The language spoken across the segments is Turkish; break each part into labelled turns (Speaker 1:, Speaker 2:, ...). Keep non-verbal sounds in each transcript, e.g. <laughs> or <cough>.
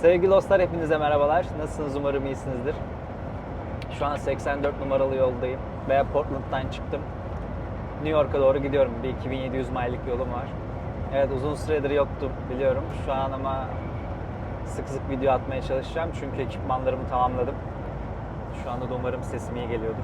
Speaker 1: Sevgili dostlar hepinize merhabalar. Nasılsınız umarım iyisinizdir. Şu an 84 numaralı yoldayım veya Portland'dan çıktım. New York'a doğru gidiyorum. Bir 2700 milelik yolum var. Evet uzun süredir yoktum biliyorum. Şu an ama sık sık video atmaya çalışacağım. Çünkü ekipmanlarımı tamamladım. Şu anda da umarım sesim iyi geliyordur.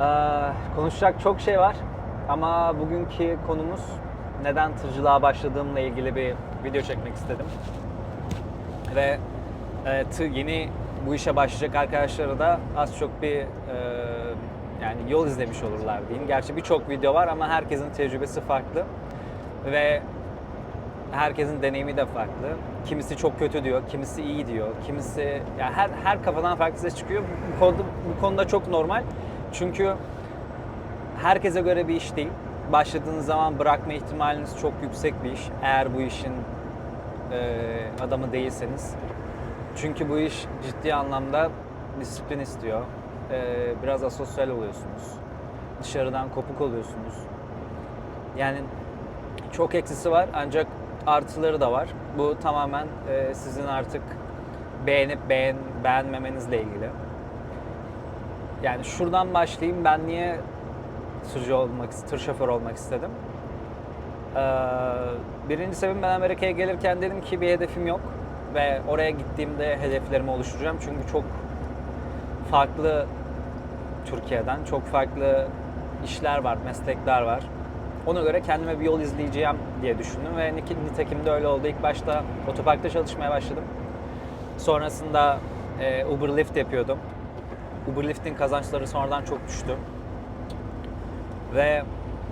Speaker 1: Ee, konuşacak çok şey var. Ama bugünkü konumuz neden tırcılığa başladığımla ilgili bir video çekmek istedim. Ve e, yeni bu işe başlayacak arkadaşlara da az çok bir e, yani yol izlemiş olurlar diyeyim. Gerçi birçok video var ama herkesin tecrübesi farklı ve herkesin deneyimi de farklı. Kimisi çok kötü diyor, kimisi iyi diyor, kimisi yani her her kafadan farklı ses çıkıyor. Bu konuda bu konuda çok normal. Çünkü herkese göre bir iş değil. Başladığınız zaman bırakma ihtimaliniz çok yüksek bir iş. Eğer bu işin e, adamı değilseniz. Çünkü bu iş ciddi anlamda disiplin istiyor. E, biraz asosyal oluyorsunuz. Dışarıdan kopuk oluyorsunuz. Yani çok eksisi var ancak artıları da var. Bu tamamen e, sizin artık beğenip beğen beğenmemenizle ilgili. Yani şuradan başlayayım. Ben niye tırcı olmak, tır şoförü olmak istedim? Ee, birinci sebebim ben Amerika'ya gelirken dedim ki bir hedefim yok ve oraya gittiğimde hedeflerimi oluşturacağım çünkü çok farklı Türkiye'den çok farklı işler var, meslekler var. Ona göre kendime bir yol izleyeceğim diye düşündüm ve nit- nitekim de öyle oldu. İlk başta otoparkta çalışmaya başladım. Sonrasında e, Uber Lyft yapıyordum. Uber Lyft'in kazançları sonradan çok düştü. Ve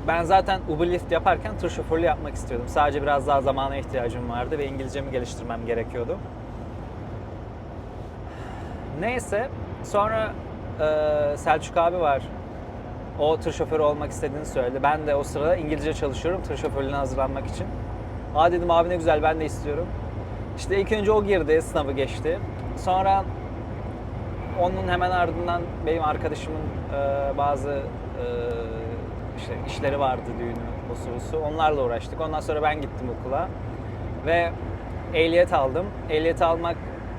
Speaker 1: ben zaten Uber Lyft yaparken tır şoförlüğü yapmak istiyordum. Sadece biraz daha zamana ihtiyacım vardı ve İngilizcemi geliştirmem gerekiyordu. Neyse sonra e, Selçuk abi var. O tır şoförü olmak istediğini söyledi. Ben de o sırada İngilizce çalışıyorum tır şoförlüğüne hazırlanmak için. Aa dedim abi ne güzel ben de istiyorum. İşte ilk önce o girdi, sınavı geçti. Sonra onun hemen ardından benim arkadaşımın e, bazı e, işte işleri vardı düğünü, sırası. Onlarla uğraştık. Ondan sonra ben gittim okula ve ehliyet aldım. Ehliyet almak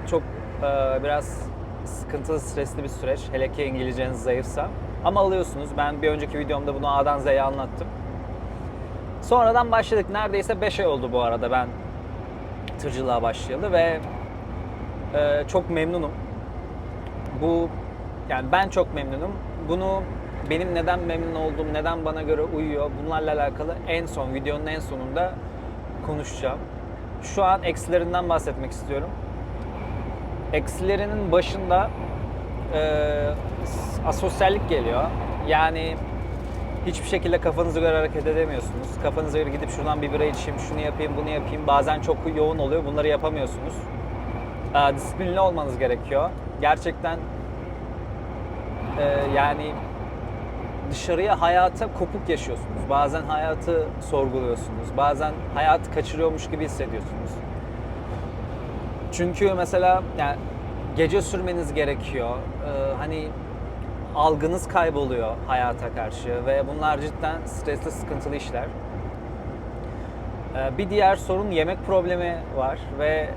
Speaker 1: çok e, biraz sıkıntılı, stresli bir süreç. Hele ki İngilizceniz zayıfsa. Ama alıyorsunuz. Ben bir önceki videomda bunu A'dan Z'ye anlattım. Sonradan başladık. Neredeyse 5 ay oldu bu arada ben tırcılığa başlayalı ve e, çok memnunum. Bu yani ben çok memnunum. Bunu benim neden memnun olduğum, neden bana göre uyuyor bunlarla alakalı en son videonun en sonunda konuşacağım. Şu an eksilerinden bahsetmek istiyorum. Eksilerinin başında e, asosyallik geliyor. Yani hiçbir şekilde kafanıza göre hareket edemiyorsunuz. Kafanıza göre gidip şuradan bir bira içeyim, şunu yapayım, bunu yapayım. Bazen çok yoğun oluyor. Bunları yapamıyorsunuz. Ee, disiplinli olmanız gerekiyor. Gerçekten e, yani dışarıya hayata kopuk yaşıyorsunuz. Bazen hayatı sorguluyorsunuz. Bazen hayatı kaçırıyormuş gibi hissediyorsunuz. Çünkü mesela yani gece sürmeniz gerekiyor. Ee, hani algınız kayboluyor hayata karşı ve bunlar cidden stresli, sıkıntılı işler. Ee, Bir diğer sorun yemek problemi var ve e,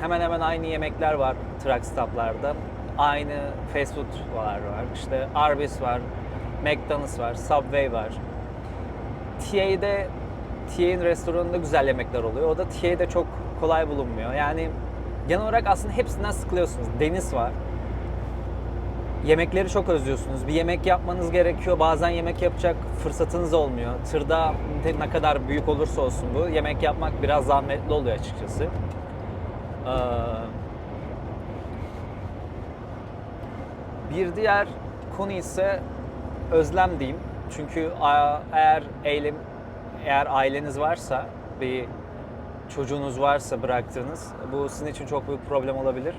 Speaker 1: hemen hemen aynı yemekler var truck stoplarda. Aynı fast food'lar var. İşte Arby's var, McDonald's var, Subway var. TA'de TA'nin restoranında güzel yemekler oluyor. O da TA'de çok kolay bulunmuyor. Yani genel olarak aslında hepsinden sıkılıyorsunuz. Deniz var. Yemekleri çok özlüyorsunuz. Bir yemek yapmanız gerekiyor. Bazen yemek yapacak fırsatınız olmuyor. Tırda ne kadar büyük olursa olsun bu. Yemek yapmak biraz zahmetli oluyor açıkçası. Ee, bir diğer konu ise özlem diyeyim. Çünkü eğer eylem eğer aileniz varsa bir çocuğunuz varsa bıraktığınız bu sizin için çok büyük problem olabilir.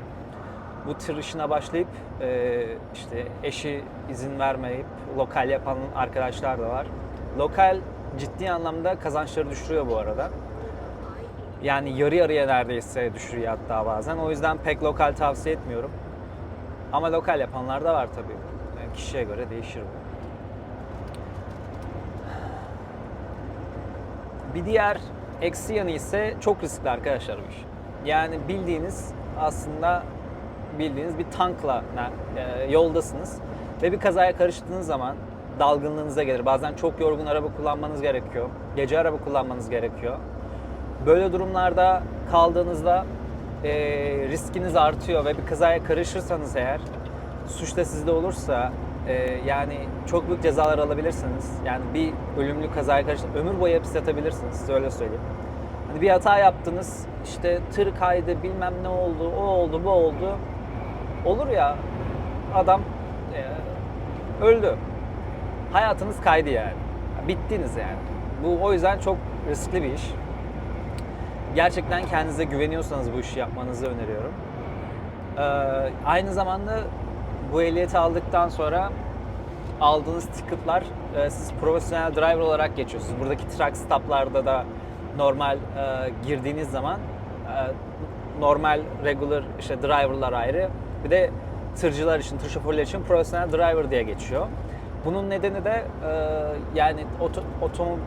Speaker 1: Bu tır işine başlayıp e, işte eşi izin vermeyip lokal yapan arkadaşlar da var. Lokal ciddi anlamda kazançları düşürüyor bu arada. Yani yarı yarıya neredeyse düşürüyor hatta bazen. O yüzden pek lokal tavsiye etmiyorum. Ama lokal yapanlar da var tabii. Yani kişiye göre değişir bu. Bir diğer eksi yanı ise çok riskli arkadaşlar bu iş. Yani bildiğiniz aslında bildiğiniz bir tankla e, yoldasınız ve bir kazaya karıştığınız zaman dalgınlığınıza gelir. Bazen çok yorgun araba kullanmanız gerekiyor. Gece araba kullanmanız gerekiyor. Böyle durumlarda kaldığınızda e, riskiniz artıyor ve bir kazaya karışırsanız eğer suç da sizde olursa e, yani çok büyük cezalar alabilirsiniz. Yani bir ölümlü kazaya karışıp ömür boyu hapis yatabilirsiniz. Size öyle söyleyeyim. Hani bir hata yaptınız, işte tır kaydı, bilmem ne oldu, o oldu, bu oldu. Olur ya, adam e, öldü. Hayatınız kaydı yani. Bittiniz yani. Bu o yüzden çok riskli bir iş. Gerçekten kendinize güveniyorsanız bu işi yapmanızı öneriyorum. Ee, aynı zamanda bu ehliyeti aldıktan sonra aldığınız ticketlar e, siz profesyonel driver olarak geçiyorsunuz. Buradaki truck stoplarda da normal e, girdiğiniz zaman e, normal regular işte driverlar ayrı bir de tırcılar için, tır şoförleri için profesyonel driver diye geçiyor. Bunun nedeni de e, yani oto, otomobil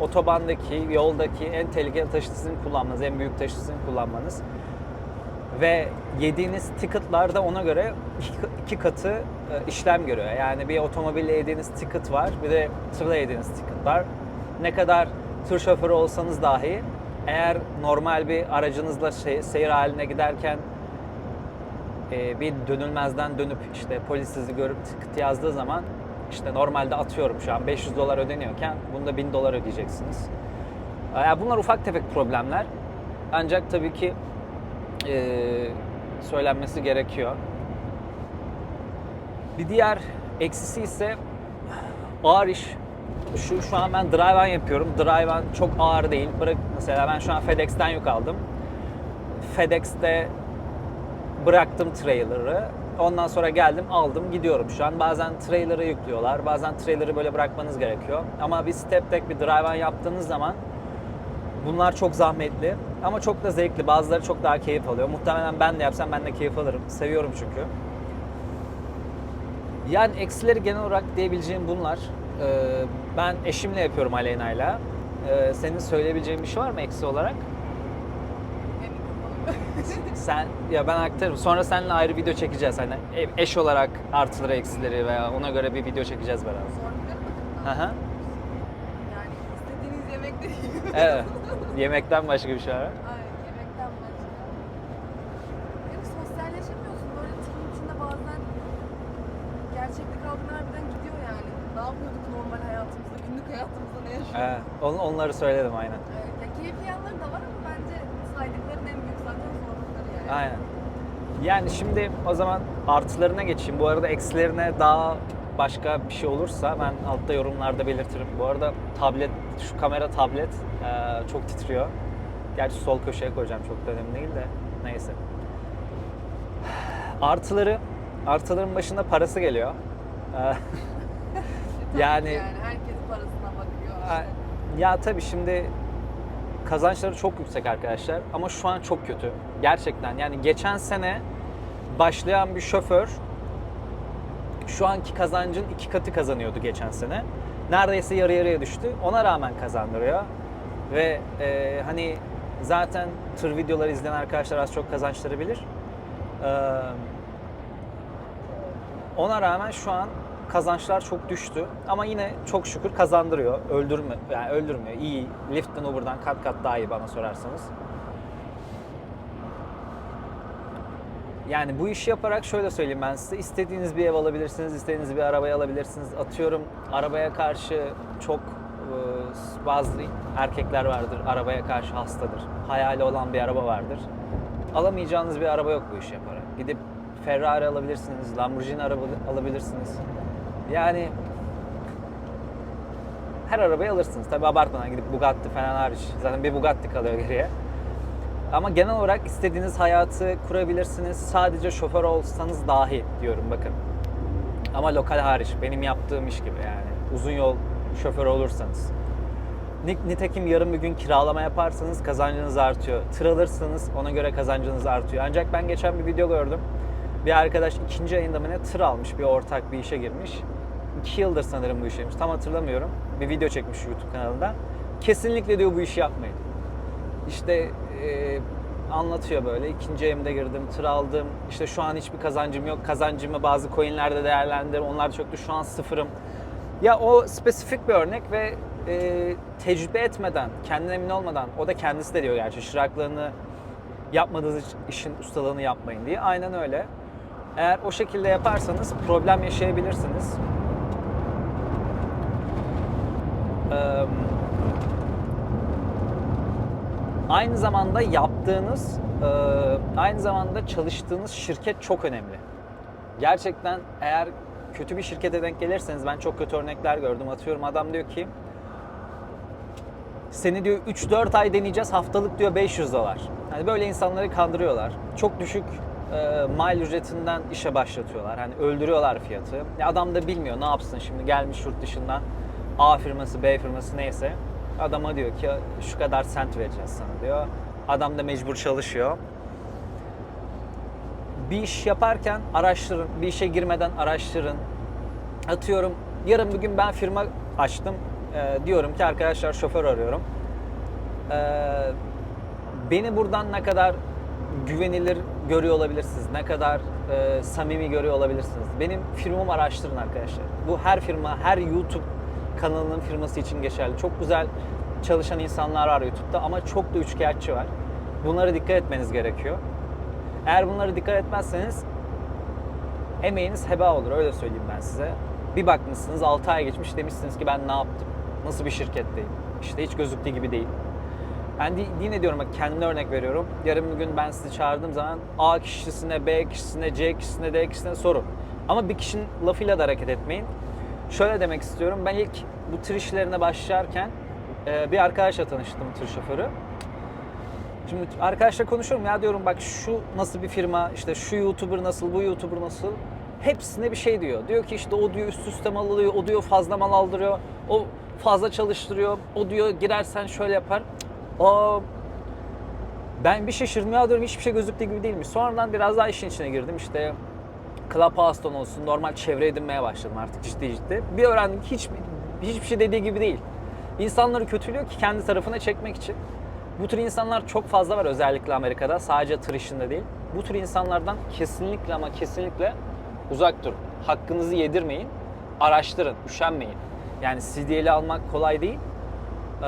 Speaker 1: otobandaki, yoldaki en tehlikeli taşıtısını kullanmanız, en büyük taşıtısını kullanmanız ve yediğiniz ticketlar da ona göre iki, katı e, işlem görüyor. Yani bir otomobille yediğiniz ticket var, bir de tırla yediğiniz ticket var. Ne kadar tır şoförü olsanız dahi eğer normal bir aracınızla şey, seyir haline giderken e, bir dönülmezden dönüp işte polis sizi görüp ticket yazdığı zaman işte normalde atıyorum şu an 500 dolar ödeniyorken bunda 1000 dolar ödeyeceksiniz. Yani bunlar ufak tefek problemler. Ancak tabii ki e, söylenmesi gerekiyor. Bir diğer eksisi ise ağır iş. Şu, şu an ben drive yapıyorum. Drive çok ağır değil. Bırak mesela ben şu an FedEx'ten yük aldım. FedEx'te bıraktım trailer'ı. Ondan sonra geldim aldım gidiyorum şu an. Bazen trailer'ı yüklüyorlar. Bazen trailer'ı böyle bırakmanız gerekiyor. Ama bir step deck bir drive yaptığınız zaman bunlar çok zahmetli ama çok da zevkli. Bazıları çok daha keyif alıyor. Muhtemelen ben de yapsam ben de keyif alırım. Seviyorum çünkü. Yani eksileri genel olarak diyebileceğim bunlar. Ee, ben eşimle yapıyorum Aleyna'yla. Ee, senin söyleyebileceğin bir şey var mı eksi olarak? Sen ya ben aktarım. Sonra seninle ayrı video çekeceğiz. Hani eş olarak artıları eksileri veya ona göre bir video çekeceğiz beraber. Hı hı. Evet. Yemekten başka bir şey var.
Speaker 2: Aynen yemekten başka. Yok sosyalleşemiyorsun. Böyle tırın içinde bazen gerçeklik algın harbiden gidiyor yani. Ne yapıyorduk normal hayatımızda, günlük hayatımızda ne yaşıyorduk?
Speaker 1: Evet. On- onları söyledim aynen.
Speaker 2: Evet. Ya keyifli yanları da var ama bence saydıkların en büyük zaten zorlukları yani.
Speaker 1: Aynen. Yani şimdi o zaman artılarına geçeyim. Bu arada eksilerine daha başka bir şey olursa ben altta yorumlarda belirtirim. Bu arada tablet, şu kamera tablet eee, çok titriyor. Gerçi sol köşeye koyacağım çok da önemli değil de neyse. <sighs> Artıları, artıların başında parası geliyor.
Speaker 2: Tabii <laughs> <laughs>
Speaker 1: yani
Speaker 2: yani herkes parasına bakıyor.
Speaker 1: Ya tabii şimdi kazançları çok yüksek arkadaşlar ama şu an çok kötü. Gerçekten yani geçen sene başlayan bir şoför şu anki kazancın iki katı kazanıyordu geçen sene. Neredeyse yarı yarıya düştü. Ona rağmen kazandırıyor. Ve e, hani zaten tır videoları izleyen arkadaşlar az çok kazançları bilir. Ee, ona rağmen şu an kazançlar çok düştü ama yine çok şükür kazandırıyor. Öldürme yani öldürmüyor. İyi. Lyft'ten Uber'dan kat kat daha iyi bana sorarsanız. Yani bu işi yaparak şöyle söyleyeyim ben size. istediğiniz bir ev alabilirsiniz, istediğiniz bir arabayı alabilirsiniz. Atıyorum arabaya karşı çok e, bazı erkekler vardır. Arabaya karşı hastadır. Hayali olan bir araba vardır. Alamayacağınız bir araba yok bu işi yaparak. Gidip Ferrari alabilirsiniz, Lamborghini araba alabilirsiniz. Yani her arabayı alırsınız. Tabi abartmadan gidip Bugatti falan hariç. Zaten bir Bugatti kalıyor geriye. Ama genel olarak istediğiniz hayatı kurabilirsiniz. Sadece şoför olsanız dahi diyorum bakın. Ama lokal hariç. Benim yaptığım iş gibi yani. Uzun yol şoförü olursanız. Ni- Nitekim yarın bir gün kiralama yaparsanız kazancınız artıyor. Tır alırsanız ona göre kazancınız artıyor. Ancak ben geçen bir video gördüm. Bir arkadaş ikinci ayında mı ne tır almış bir ortak bir işe girmiş. İki yıldır sanırım bu işeymiş. Tam hatırlamıyorum. Bir video çekmiş YouTube kanalında. Kesinlikle diyor bu işi yapmayın. İşte e, anlatıyor böyle. İkinci evimde girdim, tır aldım. İşte şu an hiçbir kazancım yok. Kazancımı bazı coinlerde değerlendirdim. Onlar çöktü. Şu an sıfırım. Ya o spesifik bir örnek ve e, tecrübe etmeden, kendine emin olmadan, o da kendisi de diyor gerçi şıraklığını yapmadığınız işin ustalığını yapmayın diye. Aynen öyle. Eğer o şekilde yaparsanız problem yaşayabilirsiniz. Eee aynı zamanda yaptığınız, e, aynı zamanda çalıştığınız şirket çok önemli. Gerçekten eğer kötü bir şirkete denk gelirseniz ben çok kötü örnekler gördüm. Atıyorum adam diyor ki seni diyor 3-4 ay deneyeceğiz haftalık diyor 500 dolar. Hani böyle insanları kandırıyorlar. Çok düşük e, mal ücretinden işe başlatıyorlar. Hani öldürüyorlar fiyatı. Ya adam da bilmiyor ne yapsın şimdi gelmiş yurt dışından A firması B firması neyse. Adama diyor ki şu kadar sent vereceğiz sana diyor. Adam da mecbur çalışıyor. Bir iş yaparken araştırın. Bir işe girmeden araştırın. Atıyorum yarın bir gün ben firma açtım. Ee, diyorum ki arkadaşlar şoför arıyorum. Ee, beni buradan ne kadar güvenilir görüyor olabilirsiniz. Ne kadar e, samimi görüyor olabilirsiniz. Benim firmamı araştırın arkadaşlar. Bu her firma, her YouTube kanalının firması için geçerli. Çok güzel çalışan insanlar var YouTube'da ama çok da üçkağıtçı var. Bunlara dikkat etmeniz gerekiyor. Eğer bunlara dikkat etmezseniz emeğiniz heba olur öyle söyleyeyim ben size. Bir bakmışsınız 6 ay geçmiş demişsiniz ki ben ne yaptım? Nasıl bir şirketteyim? İşte hiç gözüktüğü gibi değil. Ben de, yine diyorum bak kendimden örnek veriyorum. Yarın bir gün ben sizi çağırdığım zaman A kişisine, B kişisine, C kişisine, D kişisine sorun. Ama bir kişinin lafıyla da hareket etmeyin. Şöyle demek istiyorum. Ben ilk bu tır işlerine başlarken e, bir arkadaşla tanıştım tır şoförü. Şimdi arkadaşla konuşuyorum ya diyorum bak şu nasıl bir firma, işte şu YouTuber nasıl, bu YouTuber nasıl. Hepsine bir şey diyor. Diyor ki işte o diyor üst üste mal alıyor, o diyor fazla mal aldırıyor, o fazla çalıştırıyor, o diyor girersen şöyle yapar. Aa, ben bir şaşırdım ya diyorum hiçbir şey gözüktüğü gibi değilmiş. Sonradan biraz daha işin içine girdim işte Clubhouse'dan olsun normal çevre edinmeye başladım artık ciddi ciddi. Bir öğrendim ki hiç, hiçbir şey dediği gibi değil. İnsanları kötülüyor ki kendi tarafına çekmek için. Bu tür insanlar çok fazla var özellikle Amerika'da. Sadece tır işinde değil. Bu tür insanlardan kesinlikle ama kesinlikle uzak durun. Hakkınızı yedirmeyin. Araştırın, üşenmeyin. Yani CD'li almak kolay değil. Ee,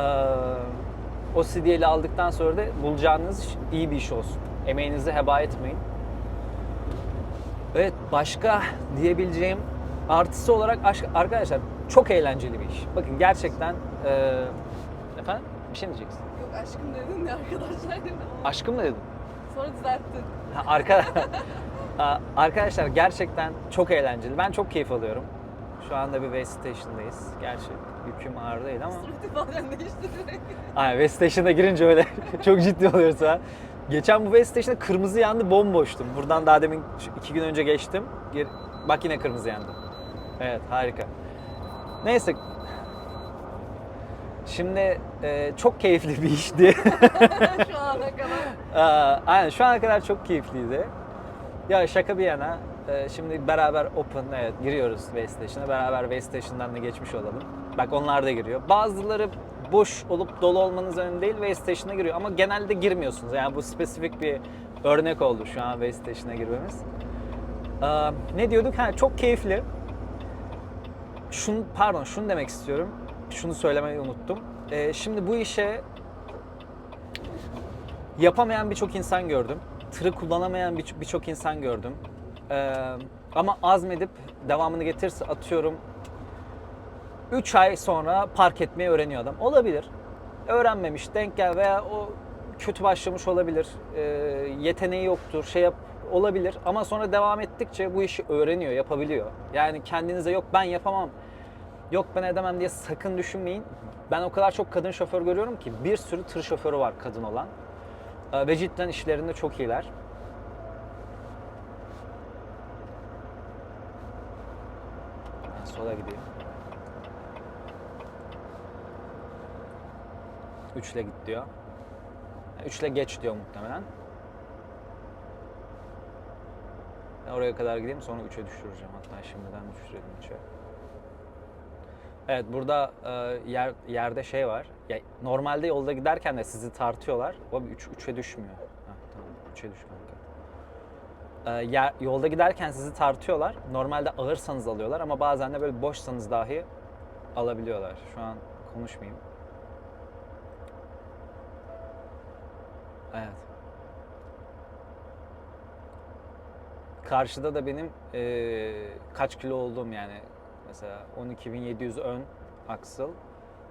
Speaker 1: o CD'li aldıktan sonra da bulacağınız iyi bir iş olsun. Emeğinizi heba etmeyin. Evet başka diyebileceğim artısı olarak arkadaşlar çok eğlenceli bir iş. Bakın gerçekten e, efendim bir şey mi diyeceksin?
Speaker 2: Yok aşkım dedin ya arkadaşlar.
Speaker 1: Aşkım mı dedim?
Speaker 2: Sonra düzelttin.
Speaker 1: Ha, Arka, <laughs> arkadaşlar gerçekten çok eğlenceli. Ben çok keyif alıyorum. Şu anda bir Way Station'dayız. Gerçi yüküm ağır değil ama.
Speaker 2: Surat ifaden değişti direkt.
Speaker 1: Aynen Way Station'a girince öyle <laughs> çok ciddi oluyoruz ha. Geçen bu Way Station'da kırmızı yandı bomboştum. Buradan daha demin iki gün önce geçtim. Gir, bak yine kırmızı yandı. Evet harika. Neyse. Şimdi e, çok keyifli bir işti. <laughs> <laughs>
Speaker 2: Şu ana kadar.
Speaker 1: Aa, Aynen şu ana kadar çok keyifliydi. Ya şaka bir yana e, şimdi beraber open evet giriyoruz Way Station'a. Beraber Way Station'dan da geçmiş olalım. Bak onlar da giriyor. Bazıları boş olup dolu olmanız önemli değil Way Station'a giriyor ama genelde girmiyorsunuz. Yani bu spesifik bir örnek oldu şu an Way Station'a girmemiz. Aa, ne diyorduk? Ha çok keyifli. Şunu pardon şunu demek istiyorum. Şunu söylemeyi unuttum. Ee, şimdi bu işe yapamayan birçok insan gördüm. Tırı kullanamayan bir- birçok insan gördüm. Ee, ama azmedip devamını getirse atıyorum 3 ay sonra park etmeyi öğreniyor adam. Olabilir. Öğrenmemiş, denk gel veya o kötü başlamış olabilir. Ee, yeteneği yoktur, şey yap olabilir. Ama sonra devam ettikçe bu işi öğreniyor, yapabiliyor. Yani kendinize yok ben yapamam, yok ben edemem diye sakın düşünmeyin. Ben o kadar çok kadın şoför görüyorum ki bir sürü tır şoförü var kadın olan. Ee, Ve cidden işlerinde çok iyiler. Ben sola gideyim. Üçle git diyor. Üçle geç diyor muhtemelen. Ben oraya kadar gideyim sonra 3'e düşüreceğim. Hatta şimdiden düşürelim 3'e. Evet burada e, yer, yerde şey var. Ya, normalde yolda giderken de sizi tartıyorlar. O 3 3'e düşmüyor. Heh, 3'e düş kanka. Ee, yer, yolda giderken sizi tartıyorlar. Normalde ağırsanız alıyorlar ama bazen de böyle boşsanız dahi alabiliyorlar. Şu an konuşmayayım. Evet. Karşıda da benim eee, kaç kilo olduğum yani mesela 12.700 ön aksıl,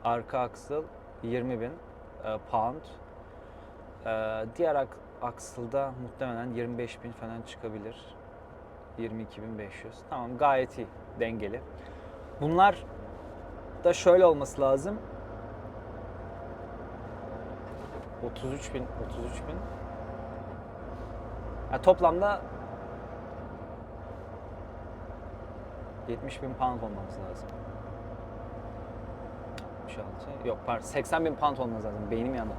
Speaker 1: arka aksıl 20.000 e, pound. Eee, diğer ak- aksılda muhtemelen 25.000 falan çıkabilir. 22.500. Tamam gayet iyi, dengeli. Bunlar da şöyle olması lazım. 33 bin, 33 bin. Ya toplamda 70 bin pound olması lazım. 66, yok pardon 80 bin pound olması lazım. Beynim yandı.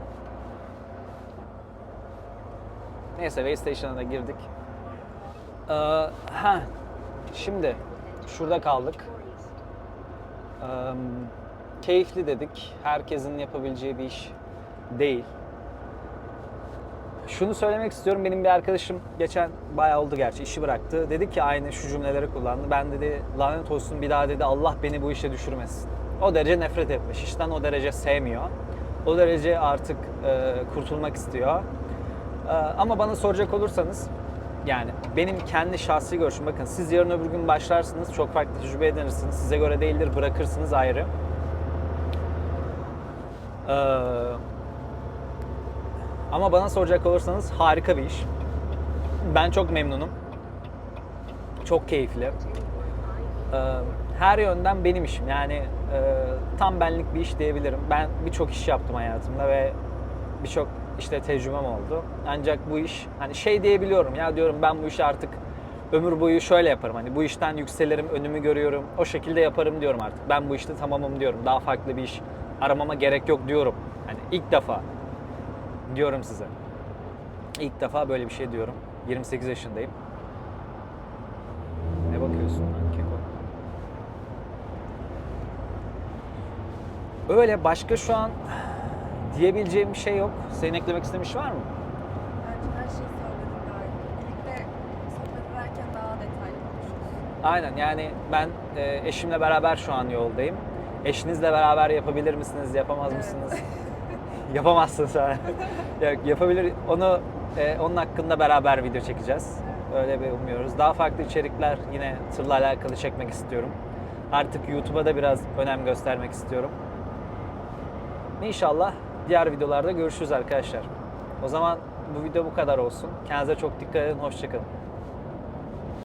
Speaker 1: Neyse Waystation'a da girdik. Ee, ha, şimdi şurada kaldık. Ee, keyifli dedik. Herkesin yapabileceği bir iş değil. Şunu söylemek istiyorum. Benim bir arkadaşım geçen bayağı oldu gerçi işi bıraktı. Dedi ki aynı şu cümleleri kullandı. Ben dedi lanet olsun bir daha dedi Allah beni bu işe düşürmesin. O derece nefret etmiş. İşten o derece sevmiyor. O derece artık e, kurtulmak istiyor. E, ama bana soracak olursanız yani benim kendi şahsi görüşüm bakın siz yarın öbür gün başlarsınız çok farklı tecrübe edinirsiniz. Size göre değildir bırakırsınız ayrı. Eee ama bana soracak olursanız harika bir iş. Ben çok memnunum. Çok keyifli. Ee, Her yönden benim işim. Yani e, tam benlik bir iş diyebilirim. Ben birçok iş yaptım hayatımda ve birçok işte tecrübem oldu. Ancak bu iş hani şey diyebiliyorum ya diyorum ben bu işi artık ömür boyu şöyle yaparım. Hani bu işten yükselirim, önümü görüyorum. O şekilde yaparım diyorum artık. Ben bu işte tamamım diyorum. Daha farklı bir iş aramama gerek yok diyorum. Hani ilk defa diyorum size. İlk defa böyle bir şey diyorum. 28 yaşındayım. Ne bakıyorsun lan Keko? Öyle başka şu an diyebileceğim bir şey yok. Senin eklemek istemiş var mı?
Speaker 2: Bence her şeyi söyledim gayet. Birlikte sohbet ederken daha detaylı konuşuruz.
Speaker 1: Aynen yani ben e, eşimle beraber şu an yoldayım. Eşinizle beraber yapabilir misiniz, yapamaz
Speaker 2: Evet.
Speaker 1: mısınız? <laughs> Yapamazsınız ha. <laughs> Yok, yapabilir. Onu e, onun hakkında beraber video çekeceğiz. Öyle bir umuyoruz. Daha farklı içerikler yine tırla alakalı çekmek istiyorum. Artık YouTube'a da biraz önem göstermek istiyorum. İnşallah diğer videolarda görüşürüz arkadaşlar. O zaman bu video bu kadar olsun. Kendinize çok dikkat edin. Hoşçakalın.